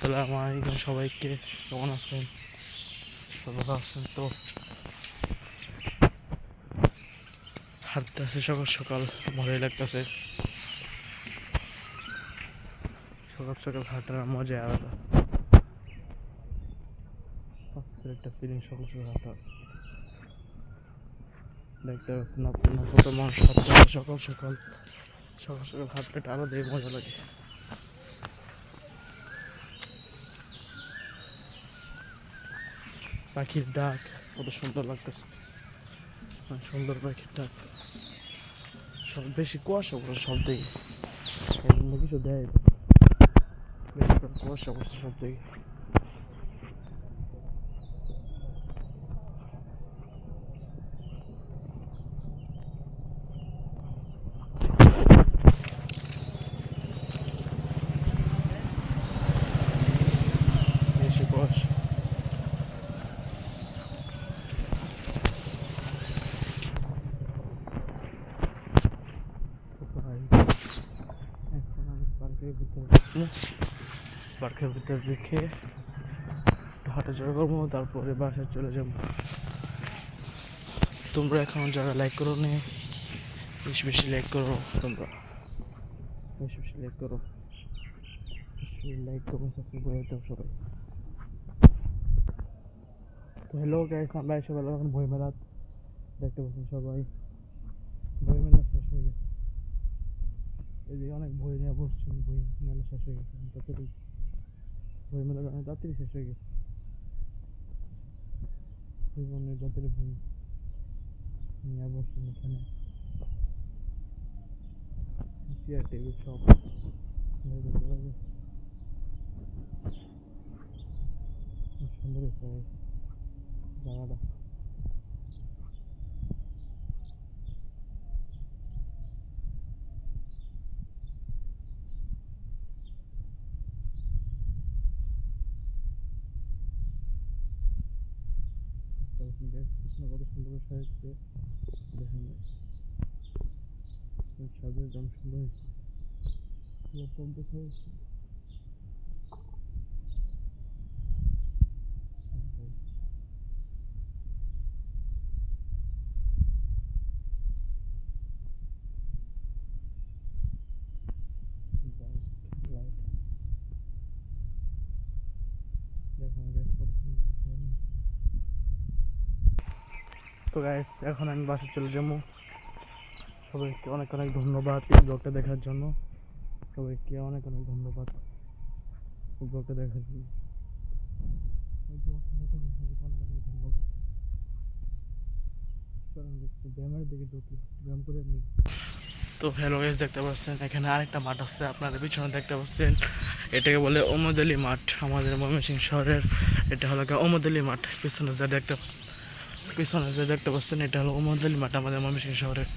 আসসালামু আলাইকুম সবাইকে। কেমন আছেন? ভালো আছেন তো? হাঁটতে আছে সকাল সকাল ভালোই লাগতেছে। সকাল সকাল হাঁটার মজা আলাদা। একটা ফিলিং সকাল সকাল হাঁটার। দেখতে পাচ্ছেন আপনার কত মানুষ হাঁটতে সকাল সকাল। সকাল সকাল একটা আলাদাই মজা লাগে। পাখির ডাক, কত সুন্দর লাগতেছে। সুন্দর পাখির ডাক। সব বেশি কুয়াশা পড়ে সব দিকে। কিছু দেয় কুয়াশা পড়ছে সব দিকে বেশি কুয়াশা ভাই এখন আমি পার্কের ভিতরে রেখে হাঁটাচলা করব, তারপরে বাসায় চলে যাব। তোমরা এখন যারা লাইক করো নি বেশি বেশি লাইক করো তোমরা। বেশি বেশি লাইক করো। লাইক করো সাবস্ক্রাইব করে সবাই। তো হ্যালো গাইস আমরা এসে বললাম এখন বই মেলা দেখতে পাচ্ছেন সবাই। বই মেলা শেষ হয়ে গেছে। এদিকে অনেক বই নিয়ে বসছি, বই মেলা শেষ হয়ে গেছে তাড়াতাড়ি বই মেলা অনেক তাড়াতাড়ি শেষ হয়ে গেছে। মনে যতটা বই নিয়ে বসছি এখানে। চেয়ার টেবিল সব সুন্দর জায়গাটা তখন দেখ কৃষ্ণ কত সুন্দর করে সাজাচ্ছে দেখেন সাজে একদম সুন্দর হয়েছে ল্যাপটপ দেখা যাচ্ছে লাইট দেখুন তো গাইস এখন আমি বাসে চলে যাব। সবাইকে অনেক অনেক ধন্যবাদ এই ব্লগটা দেখার জন্য। সবাইকে অনেক অনেক ধন্যবাদ এই ব্লগটা দেখার জন্য। তো হ্যালো গাইস দেখতে পাচ্ছেন, এখানে আরেকটা মাঠ আছে আপনারা পিছনে দেখতে পাচ্ছেন। এটাকে বলে ওমদলি মাঠ, আমাদের ময়মনসিংহ শহরের, এটা হলো গিয়ে ওমদলি মাঠ, পিছনে যা দেখতে পাচ্ছেন। পিছনে যে দেখতে পাচ্ছেন এটা হলো ওমদলি মাঠ আমাদের ময়মনসিংহ শহরের